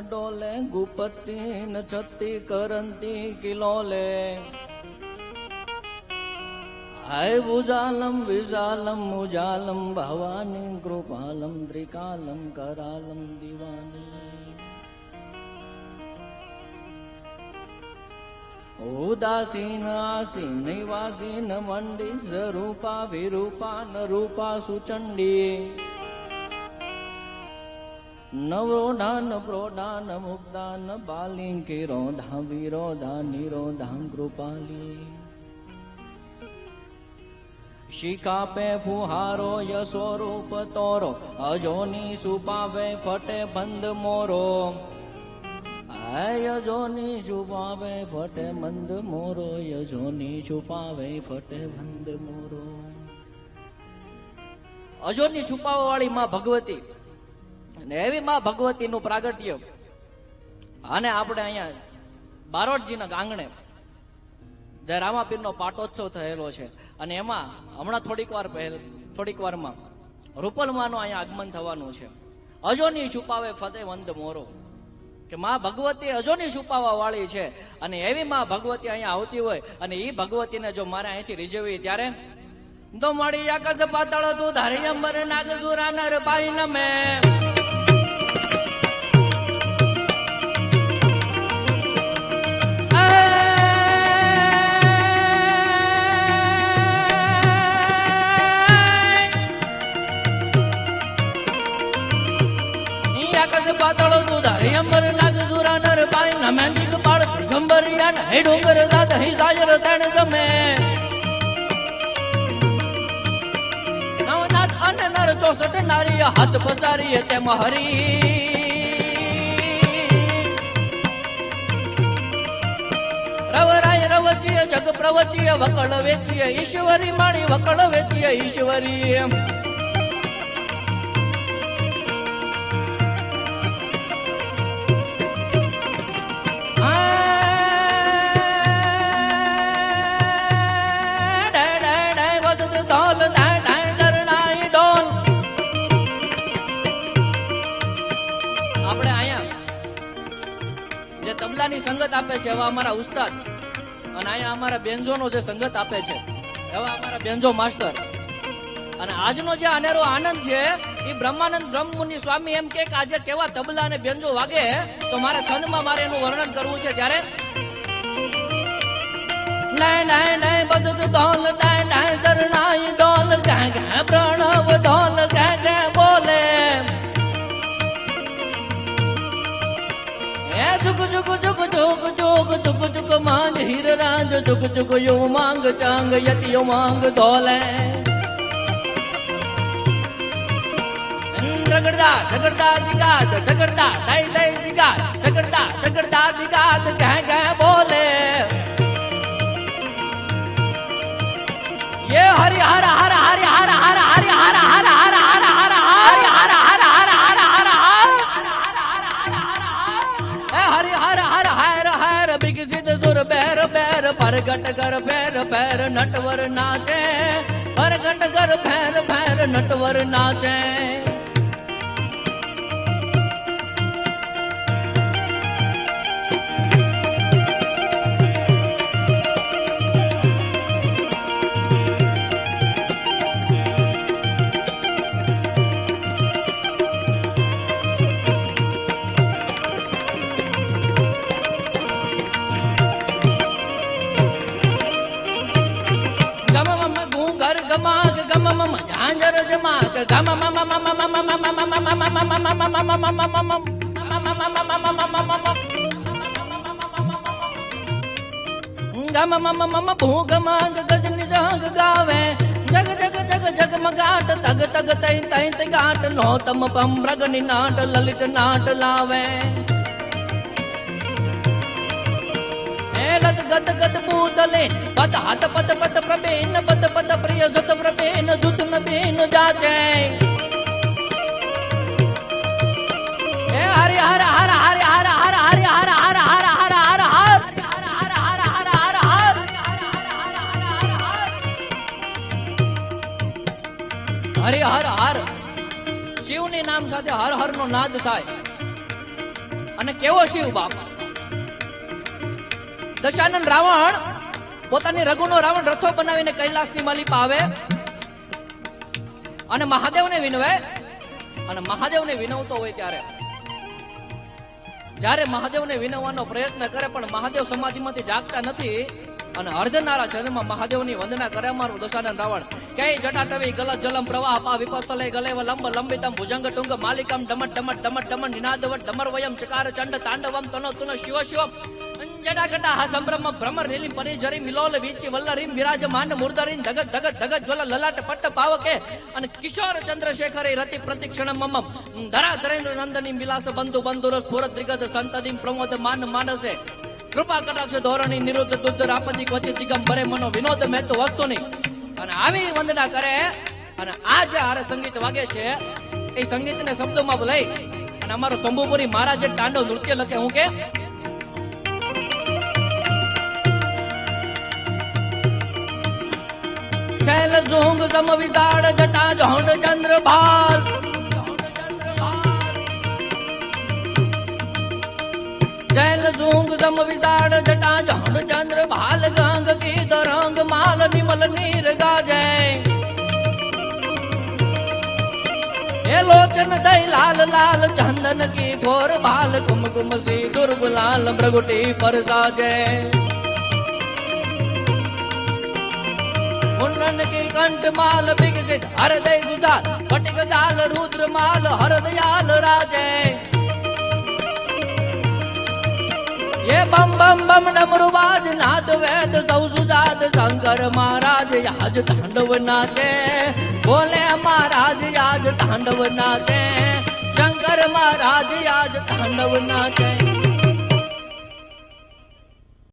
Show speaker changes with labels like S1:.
S1: ડોલે ગુપતિ ન છતી કરંતી કિલોલે. હાય ભુજાલમ વિશાલમ મુજાલમ, ભવાની કૃપાલમ, ત્રિકાલમ, કરાલમ, દિવાની. ઉદાસીન, આસીન, નિવાસીન, મંડી સ્વરૂપા વિરૂપા ન રૂપા, સુચંડી. નવરોધાન પ્રોધાન મુક્તાન બાલિંકી રોધા વિરોધા નિરોધા કૃપાલી શિકાપે ફુહારો યસ્વરૂપ તોરો અજોની સુપાવે ફટે બંધ મોરો યજોની છુપાવે ફટે મંદ મોરો યજોની છુપાવે ફટે બંધ મોરો અજોની છુપાવવાળી માં ભગવતી અને એવી માં ભગવતીનું પ્રાગટ્ય. અને આપણે અહીંયા બારોટજીના આંગણે જે રામાપીરનો પાટોત્સવ થયેલો છે. અને એમાં હમણાં થોડીક વાર પહેલ, થોડીક વારમાં રૂપલમાનું અહીંયા આગમન થવાનું છે. અજોની છુપાવે ફતે વંદ મોરો. કે માં ભગવતી અજોની છુપાવા વાળી છે. અને એવી માં ભગવતી અહીંયા આવતી હોય, અને એ ભગવતીને જો મારે અહીંથી રીઝવી ત્યારે તો મળી આકાશ પાતળ તું ધારી અંબર નાગ નર પાઈ નમે. ગંબરિયા હે ડુંગર દાદ હે સાજર તણ ગમે નવનાથ અન નર ચોસઠ નારી હાથ પસારી તેમ હરી. રવરાય રવચીય જગ પ્રવચીય વકળ વેચીય ઈશ્વરી માણી વકળ વેચીય ઈશ્વરી જે સંગત આપે છે, એવા અમારા ઉસ્તાદ. અને અહીંયા અમારા બેન્જોનો જે સંગત આપે છે, એવા અમારા બેન્જો માસ્ટર અને આજનો જે અનેરો આનંદ છે, એ બ્રહ્માનંદ બ્રહ્મમુનિ સ્વામી એમ કે આજે કેવા તબલા અને બેન્જો વાગે, તો મારે છંદમાં મારે એનું વર્ણન કરવું છે ત્યારે નહીં નહીં નહીં બધું ઢોલ चुक चुक मांग हीर राज, चुक चुक यो मांग चांग, यति यो मांग दौले रगड़दा रगड़दा दिगाद रगड़दा दाई दाई दिगाद रगड़दा रगड़दा दिगाद, कह कह बोले। વિકસિત સુર બેર બેર, પરગટ કર બેર બેર નટવર નાચે. પરગટ કર ફેર ફેર, નટવર નાચે. ગમાગ ગમ મમ ઝાંઝર જમાગ ગમ મમ મમ મમ મમ મમ મમ મમ મમ મમ મમ ભૂગ માંગ ગજની સંગ ગાવે જગ જગ જગ જગ મગાટ તગ તગ તઈ તઈ તઈ ગાટ નો તમ પમ રગની નાટ લલિત નાટ લાવે લત ગત ગત પૂતલે પદ હાથ પદ પદ પ્રબેન પદ પદ પ્રિય હરે હર હર. શિવની નામ સાથે હર હર નો નાદ થાય. અને કેવો શિવ બાપ? દશાનંદ રાવણ પોતાની રઘુનો રાવણ રથો બનાવીને કૈલાસની માલિપા આવે અને મહાદેવને વિનવે. અને મહાદેવને વિનવતો હોય ત્યારે. જ્યારે મહાદેવને વિનવવાનો પ્રયત્ન કરે પણ મહાદેવ સમાધિમાંથી જાગતા નથી અને અર્ધનારા જન્મ મહાદેવની વંદના કરે મારું દશાનંદ રાવણ. કે જટાટવી ગલત જલમ, પ્રવાહ પા વિપસ્તલે ગલેવ, લંબ, લંબિતમ, ભુજંગ, ટુંગ, માલિકમ, ડમટ ડમટ ડમટ ડમટ, નિનાદવટ, ડમર વયમ, ચકાર, ચંડ, તાંડવમ, તનો તુન, શિવ, શિવમ. જડાઘટા હા, સંભ્રમ, ભ્રમર નીલિમ પરિજરી, મિલોલ, વીચી, વલ્લરીમ, વિરાજમાન, મુર્દરીન, ધગત ધગત ધગત, જ્વલ, લલાટ, પટ્ટ, પાવકે, અને કિશોર ચંદ્રશેખરે રતિ પ્રતિક્ષણ, મમમ. ધરા ધરેન્દ્ર નંદની વિલાસ, બંધુ બંધુર સ્ફુરત દ્રિગત સંતદિમ, પ્રમોદ, માન, માનસે. કૃપા કટાક્ષ ધોરણી નિરુદ્ધ દુદ્ધ રાપદી ક્વચિત દિગંબરે મનો વિનોદ મેતુ વસ્તુની અને આવી વંદના કરે અને આ જે હારે સંગીત વાગે છે, એ સંગીતને શબ્દોમાં લઈ અને અમારો શંભુપુરી મહારાજે તાંડવ નૃત્ય લખે, હું કે? ચૈલ ઝુંગ સમ વિશાળ જટા ઝોંડ ચંદ્ર ભાલ लोचन दई लाल लाल चंदन की घोर बाल कुम कुम सी दुर्ग लाल मृगुटी पर साजे। मुंडन की कंठ माल विकसित दई गुजार पटिक जाल रुद्र माल, हर दयाल राजे। ये बम बम बम नमरुबाज नाद वेद सौ सुजाद, शंकर महाराज यहाज तांडव नाचे। बोले महाराज તાંડવ નાચે શંકર મહારાજ આજ તાંડવ નાચે